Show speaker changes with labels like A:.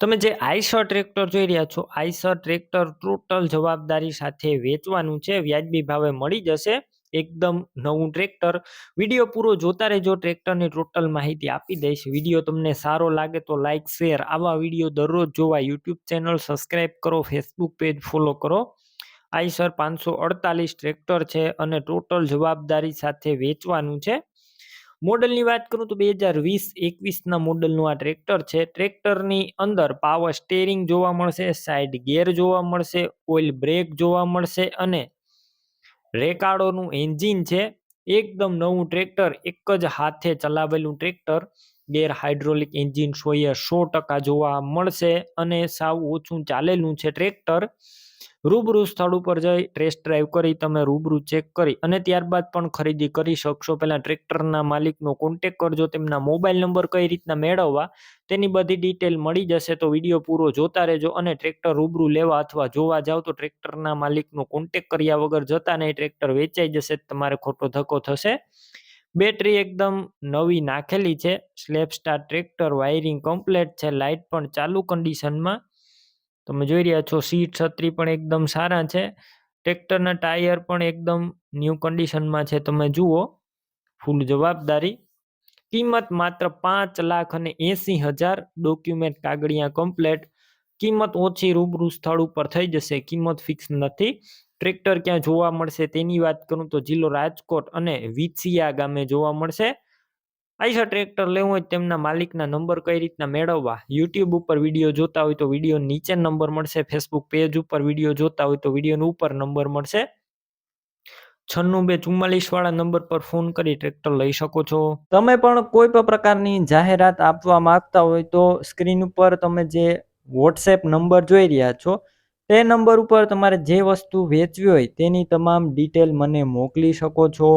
A: તમે જે Eicher tractor જોઈ રહ્યા છો, આઈસર ટ્રેક્ટર ટોટલ જવાબદારી સાથે વેચવાનું છે, વ્યાજબી ભાવે મળી જશે. એકદમ નવું ટ્રેક્ટર. વીડિયો પૂરો જોતા રહેજો, ટ્રેક્ટરની ટોટલ માહિતી આપી દઈશ. વીડિયો તમને સારો લાગે તો લાઇક શેર. આવા વીડિયો દરરોજ જોવા યુટ્યુબ ચેનલ સબસ્ક્રાઈબ કરો, ફેસબુક પેજ ફોલો કરો. આઈસર પાંચસો અડતાલીસ ટ્રેક્ટર છે અને ટોટલ જવાબદારી સાથે વેચવાનું છે. મોડલની વાત કરું તો બે હજાર વીસ એકવીસના મોડલનું આ ટ્રેક્ટર છે. ટ્રેક્ટરની અંદર પાવર સ્ટેરિંગ જોવા મળશે સાઇડ ગેર જોવા મળશે ઓઇલ બ્રેક જોવા મળશે અને રેકાડોનું એન્જિન છે. એકદમ નવું ટ્રેક્ટર, એક જ હાથે ચલાવેલું ટ્રેક્ટર. ગેર હાઇડ્રોલિક એન્જિન સોએ સો ટકા જોવા મળશે અને સાવ ઓછું ચાલેલું છે ટ્રેક્ટર. રૂબરૂ સ્થળ ઉપર જઈ ટેસ્ટ ડ્રાઈવ કરી, તમે રૂબરૂ ચેક કરી અને ત્યારબાદ પણ ખરીદી કરી શકશો. પહેલાં ટ્રેક્ટરના માલિકનો કોન્ટેક કરજો, તેમના મોબાઈલ નંબર કઈ રીતના મેળવવા, તેની બધી ડિટેલ મળી જશે તો વીડિયો પૂરો જોતા રહેજો અને ટ્રેક્ટર રૂબરૂ લેવા અથવા જોવા જાવ તો ટ્રેક્ટરના માલિકનો કોન્ટેક કર્યા વગર જતા નહીં ટ્રેક્ટર વેચાઈ જશે તમારે ખોટો ધક્કો થશે. બેટરી એકદમ નવી નાખેલી છે સ્લેપ સ્ટાર ટ્રેક્ટર વાયરિંગ કમ્પ્લેટ છે લાઇટ પણ ચાલુ કન્ડિશનમાં તમે જોઈ રહ્યા છો, સીટ છત્રી પણ એકદમ સારા છે. ટ્રેક્ટરના ટાયર પણ એકદમ ન્યૂ કન્ડિશનમાં છે. તમે જુઓ, ફૂલ જવાબદારી. કિંમત માત્ર પાંચ લાખ અને એંસી હજાર ડોક્યુમેન્ટ કાગળિયા કમ્પ્લેટ. કિંમત ઓછી રૂબરૂ સ્થળ ઉપર થઈ જશે. કિંમત ફિક્સ નથી. ટ્રેક્ટર ક્યાં જોવા મળશે તેની વાત કરું તો જિલ્લો રાજકોટ અને વિછિયા ગામે જોવા મળશે. આઈસર ટ્રેક્ટર લેવું હોય તેમના માલિકના નંબર કઈ રીતના મેળવવા? યુટ્યુબ ઉપર વીડિયો જોતા હોય તો વીડિયો નીચે નંબર મળશે. ફેસબુક પેજ ઉપર વીડિયો જોતા હોય તો વિડીયોનો ઉપર નંબર મળશે. છન્નું બે ચુમ્માલીસ વાળા નંબર પર ફોન કરી ટ્રેક્ટર લઈ શકો છો. તમે પણ કોઈ પણ પ્રકારની જાહેરાત આપવા માંગતા હોય તો સ્ક્રીન ઉપર તમે જે વોટ્સએપ નંબર જોઈ રહ્યા છો, તે નંબર ઉપર તમારે જે વસ્તુ વેચવી હોય તેની તમામ ડિટેલ મને મોકલી શકો છો.